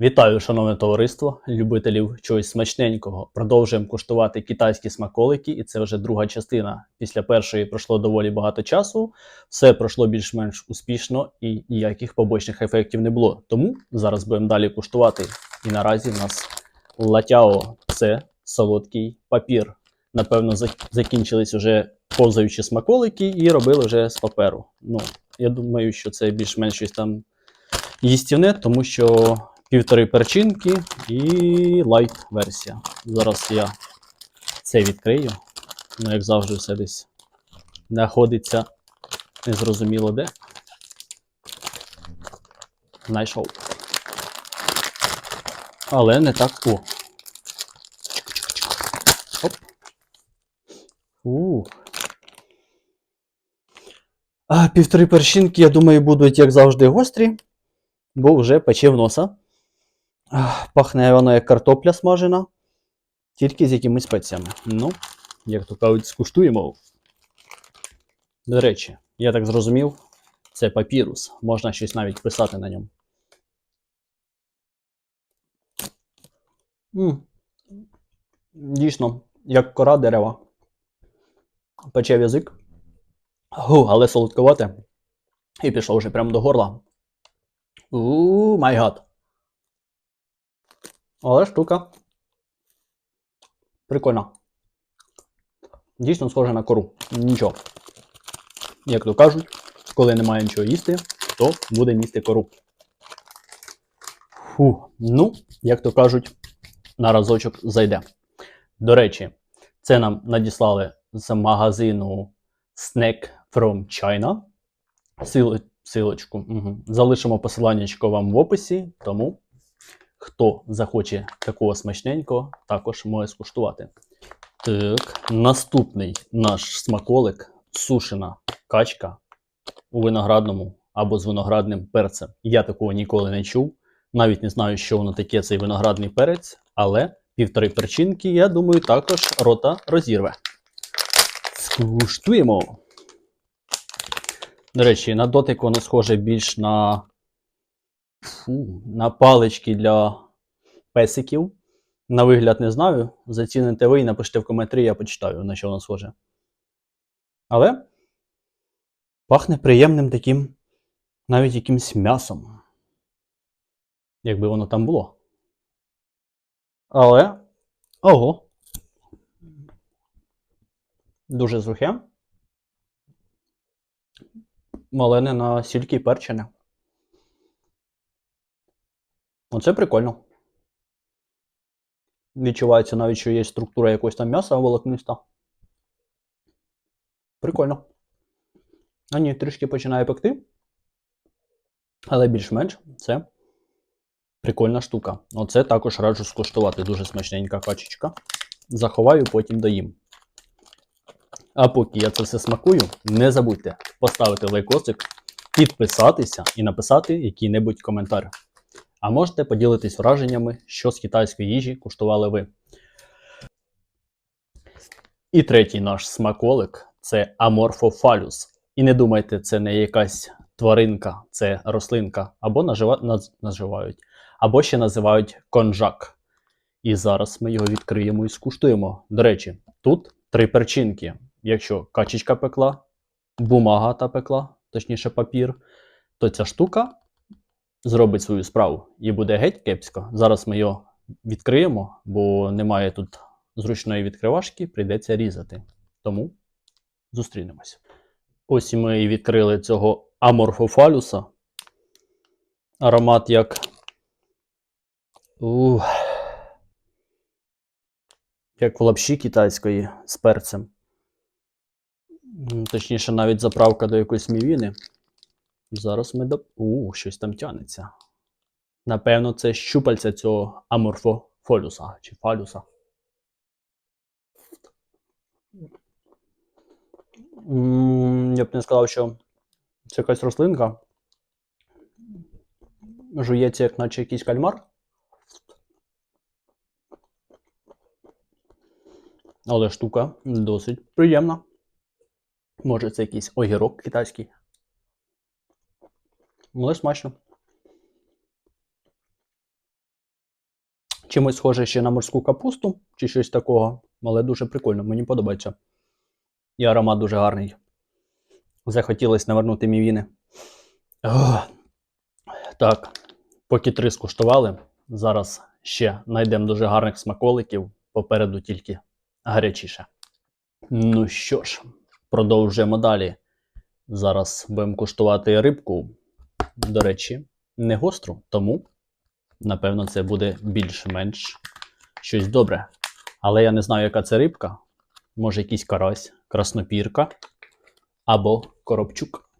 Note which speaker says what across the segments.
Speaker 1: Вітаю, шановне товариство, любителів чогось смачненького. Продовжуємо куштувати китайські смаколики, і це вже друга частина. Після першої пройшло доволі багато часу. Все пройшло більш-менш успішно і ніяких побочних ефектів не було. Тому зараз будемо далі куштувати. І наразі в нас латяо це солодкий папір. Напевно, закінчились вже повзаючі смаколики і робили вже з паперу. Ну, я думаю, що це більш-менш щось там їстівне, тому що півтори перчинки і лайт версія. Зараз я це відкрию. Ну, як завжди, все десь знаходиться незрозуміло де. Знайшов. Але не так. О. Оп. У. А, півтори перчинки, я думаю, будуть, як завжди, гострі, бо вже пече в носа. Ах, Пахне воно як картопля смажена, тільки з якимись спеціями. Ну, як то кажуть, скуштуємо. До речі, я так зрозумів, це папірус. Можна щось навіть писати на ньому. м Дійсно, як кора дерева. Пече в язик. Гу, але солодковате. І пішов вже прямо до горла. У май гад. Але штука. Прикольна. Дійсно схожа на кору. Нічого. Як то кажуть, коли немає нічого їсти, то буде їсти кору. Фу. Ну, як то кажуть, на разочок зайде. До речі, це нам надіслали з магазину Snack from China. Силочку. Угу. Залишимо посиланнячко вам в описі, тому хто захоче такого смачненького, також може скуштувати. Так, наступний наш смаколик сушена качка у виноградному або з виноградним перцем. Я такого ніколи не чув. Навіть не знаю, що воно таке, цей виноградний перець, але півтори перчинки, я думаю, також рота розірве. Скуштуємо. До речі, на дотик воно схоже більш на, фу, на палички для песиків. На вигляд не знаю. Заціните ви і напишіть в коментарі, я почитаю, на що воно схоже. Але пахне приємним таким, навіть якимсь м'ясом. Якби воно там було. Але. Ого. Дуже сухе. Але не настільки перчене. Оце прикольно. Відчувається навіть, що є структура якогось там м'яса волокниста. Прикольно. А ні, трішки починає пекти. Але більш-менш це прикольна штука. Оце також раджу скуштувати. Дуже смачненька качечка. Заховаю, потім доїм. А поки я це все смакую, не забудьте поставити лайкосик, підписатися і написати який-небудь коментар. А можете поділитись враженнями, що з китайської їжі куштували ви. І третій наш смаколик це аморфофалюс. І не думайте, це не якась тваринка, це рослинка, або нажива... наз... наживають, або ще називають конжак. І зараз ми його відкриємо і скуштуємо. До речі, тут три перчинки. Якщо качечка пекла, бумага та пекла, точніше папір, то ця штука зробить свою справу і буде геть кепсько. Зараз ми його відкриємо, бо немає тут зручної відкривашки, прийдеться різати. Тому зустрінемось. Ось ми і відкрили цього аморфофалюса. Аромат як. Ух. Як в лапші китайської з перцем. Точніше, навіть заправка до якоїсь мівіни. Зараз ми до. У, щось там тянеться. Напевно, це щупальця цього аморфофолюса чи фалюса. Я б не сказав, що це якась рослинка. Жується, як наче якийсь кальмар. Але штука досить приємна. Може, це якийсь огірок китайський. Але смачно. Чимось схоже ще на морську капусту чи щось такого, але дуже прикольно, мені подобається. І аромат дуже гарний. Захотілося навернути мівіни. Так, поки три скуштували, зараз ще знайдемо дуже гарних смаколиків. Попереду тільки гарячіше. Ну що ж, продовжуємо далі. Зараз будемо куштувати рибку. До речі, не гостру, тому, напевно, це буде більш-менш щось добре. Але я не знаю, яка це рибка. Може, якийсь карась, краснопірка або коробчук.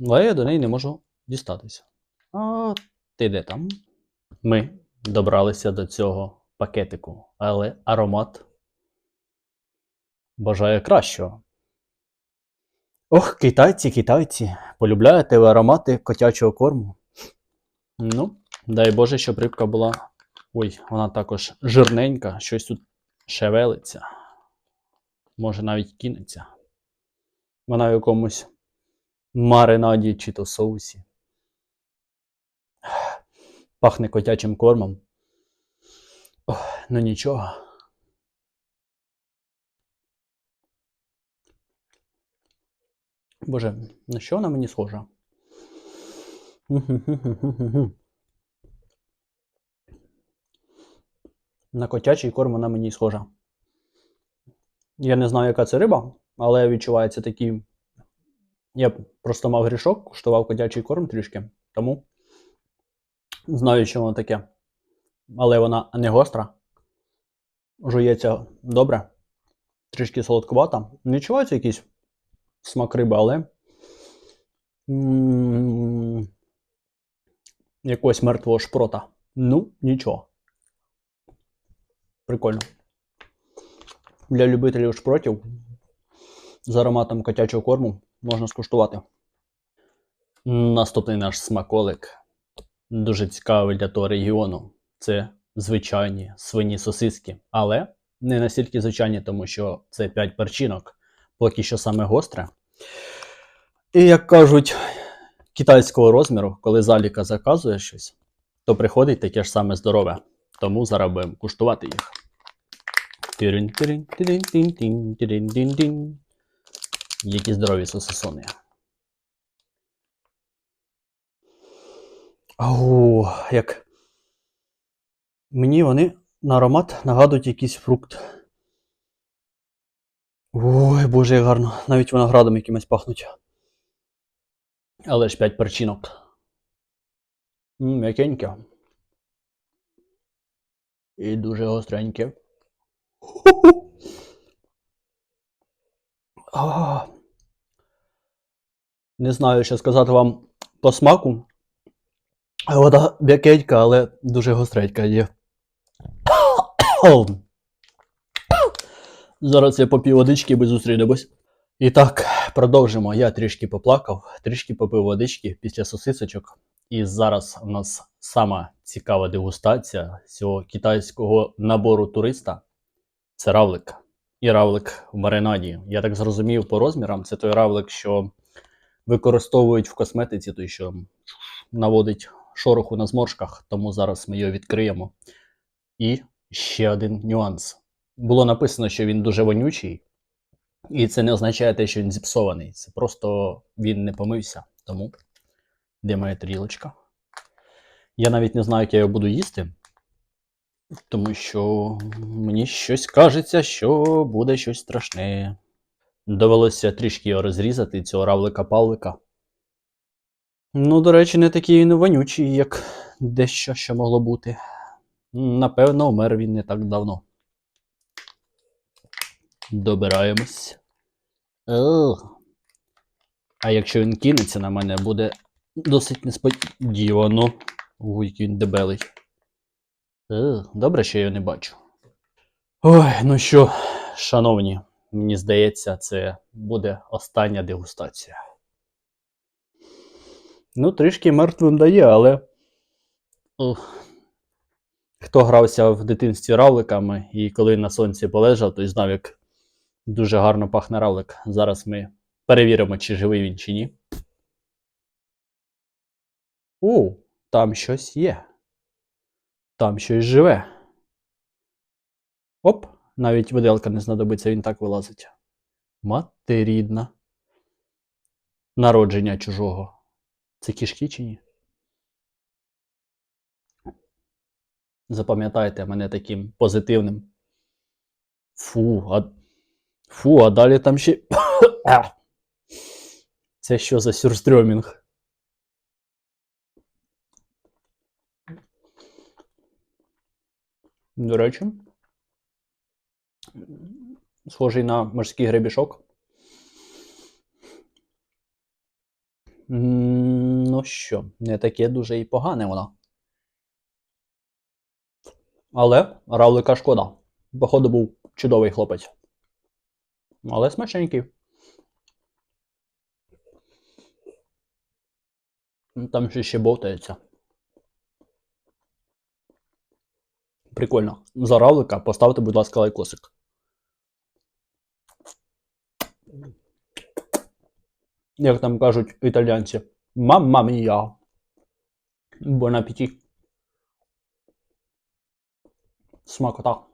Speaker 1: Але я до неї не можу дістатися. А ти де там? Ми добралися до цього пакетику, але аромат бажає кращого. Ох, китайці, китайці, полюбляєте ви аромати котячого корму? Ну, дай Боже, щоб рибка була. Ой, вона також жирненька, щось тут шевелиться. Може навіть кинеться. Вона в якомусь маринаді чи то соусі. Пахне котячим кормом. Ох, ну нічого. Боже, на що вона мені схожа? На котячий корм вона мені схожа. Я не знаю, яка це риба, але відчувається такий. Я просто мав грішок, куштував котячий корм трішки, тому знаю, що воно таке. Але вона не гостра. Жується добре. Трішки солодкувата. Відчувається якийсь смак риби, але. м, Якогось мертвого шпрота. Ну, нічого. Прикольно. Для любителів шпротів з ароматом котячого корму можна скуштувати. Наступний наш смаколик дуже цікавий для того регіону. Це звичайні свині сосиски, але не настільки звичайні, тому що це 5 перчинок, поки що саме гостре. І як кажуть, китайського розміру, коли заліка заказує щось, то приходить таке ж саме здорове. Тому зараз будемо куштувати їх. Які здорові сосисони. Ау, як. Мені вони на аромат нагадують якийсь фрукт. Ой, боже, як гарно. Навіть виноградом якимось пахнуть. Але ж 5 перчинок. М'якеньке. І дуже гостреньке. Не знаю, що сказати вам по смаку. Вода м'якенька, але дуже гостренька є. Зараз я поп'ю водички ми зустрінемось. І так, продовжимо. Я трішки поплакав, трішки попив водички після сосисочок. І зараз у нас сама цікава дегустація цього китайського набору туриста. Це равлик. І равлик в маринаді. Я так зрозумів по розмірам, це той равлик, що використовують в косметиці, той, що наводить шороху на зморшках, тому зараз ми його відкриємо. І ще один нюанс. Було написано, що він дуже вонючий, і це не означає те, що він зіпсований. Це просто він не помився. Тому де моя тарілочка? Я навіть не знаю, як я його буду їсти, тому що мені щось кажеться, що буде щось страшне. Довелося трішки його розрізати, цього равлика-павлика. Ну, до речі, не такий вонючий, як дещо що могло бути. Напевно, умер він не так давно. Добираємось. А якщо він кинеться на мене, буде досить несподівано. Ой, який він дебелий. Добре, що я його не бачу. Ой, ну що, шановні, мені здається, це буде остання дегустація. Ну, трішки мертвим дає, але. Хто грався в дитинстві равликами і коли на сонці полежав, той знав, як дуже гарно пахне равлик. Зараз ми перевіримо, чи живий він, чи ні. У, там щось є. Там щось живе. Оп, навіть виделка не знадобиться, він так вилазить. Мати рідна. Народження чужого. Це кішки чи ні? Запам'ятайте мене таким позитивним. Фу, а, фу, а далі там ще. Це що за сюрстрьомінг? До речі, схожий на морський гребішок. Ну що, не таке дуже і погане воно. Але равлика шкода. Походу був чудовий хлопець. Але смачненький. Ну, Там ще ще бовтається. Прикольно. За равлика поставте, будь ласка, лайкосик. Як там кажуть італійці. Мамма мія. Бон апеті. Смакота.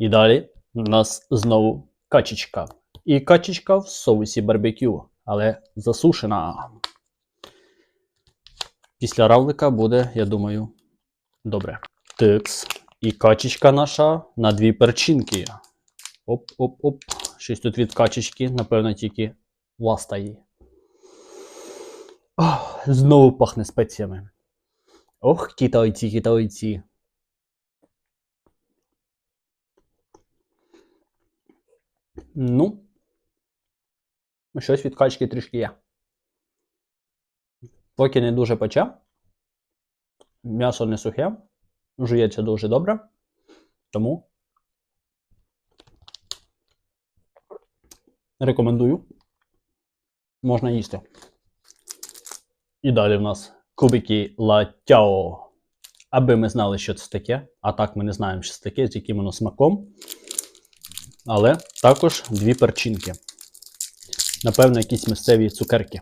Speaker 1: І далі у нас знову качечка. І качечка в соусі барбекю, але засушена. Після равлика буде, я думаю, добре. Тикс. І качечка наша на дві перчинки. Оп-оп-оп. Щось тут від качечки, напевно, тільки ласта її. Знову пахне спеціями. Ох, китайці, китайці. Ну, щось від качки трішки є. Поки не дуже пече. М'ясо не сухе, жується дуже добре. Тому рекомендую. Можна їсти. І далі в нас кубики латяо. Аби ми знали, що це таке. А так ми не знаємо, що це таке, з яким воно смаком. Але також дві перчинки. Напевно, якісь місцеві цукерки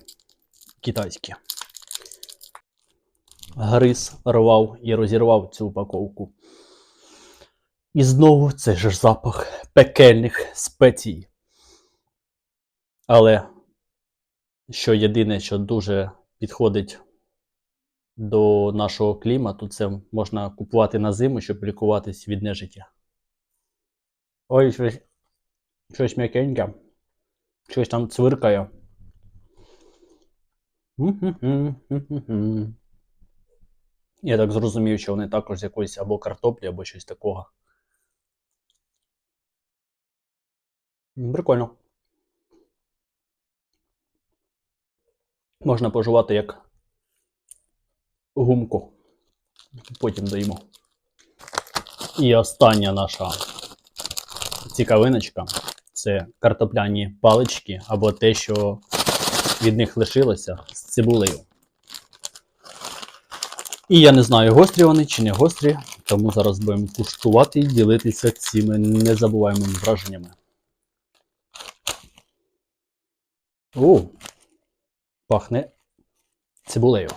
Speaker 1: китайські. Гриз рвав і розірвав цю упаковку. І знову же ж запах пекельних спецій. Але що єдине, що дуже підходить до нашого клімату, це можна купувати на зиму, щоб лікуватись від нежиття. Ой, щось, м'якеньке. Щось там цвиркає. Я так зрозумів, що вони також з якоїсь або картоплі, або щось такого. Прикольно. Можна пожувати як гумку. Потім доїмо. І остання наша цікавиночка це картопляні палички або те, що від них лишилося з цибулею. І я не знаю, гострі вони чи не гострі, тому зараз будемо куштувати і ділитися цими незабуваємими враженнями. О, пахне цибулею.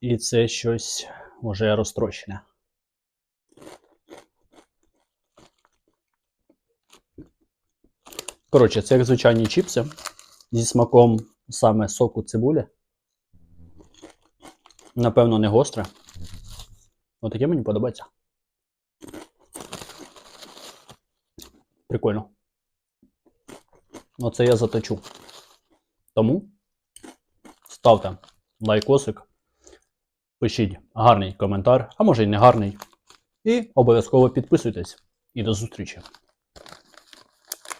Speaker 1: І це щось може розтрощене. Коротше, це як звичайні чіпси зі смаком саме соку цибулі. Напевно, не гостре. Отаке мені подобається. Прикольно. Оце я заточу. Тому ставте лайкосик, пишіть гарний коментар, а може й не гарний. І обов'язково підписуйтесь. І до зустрічі!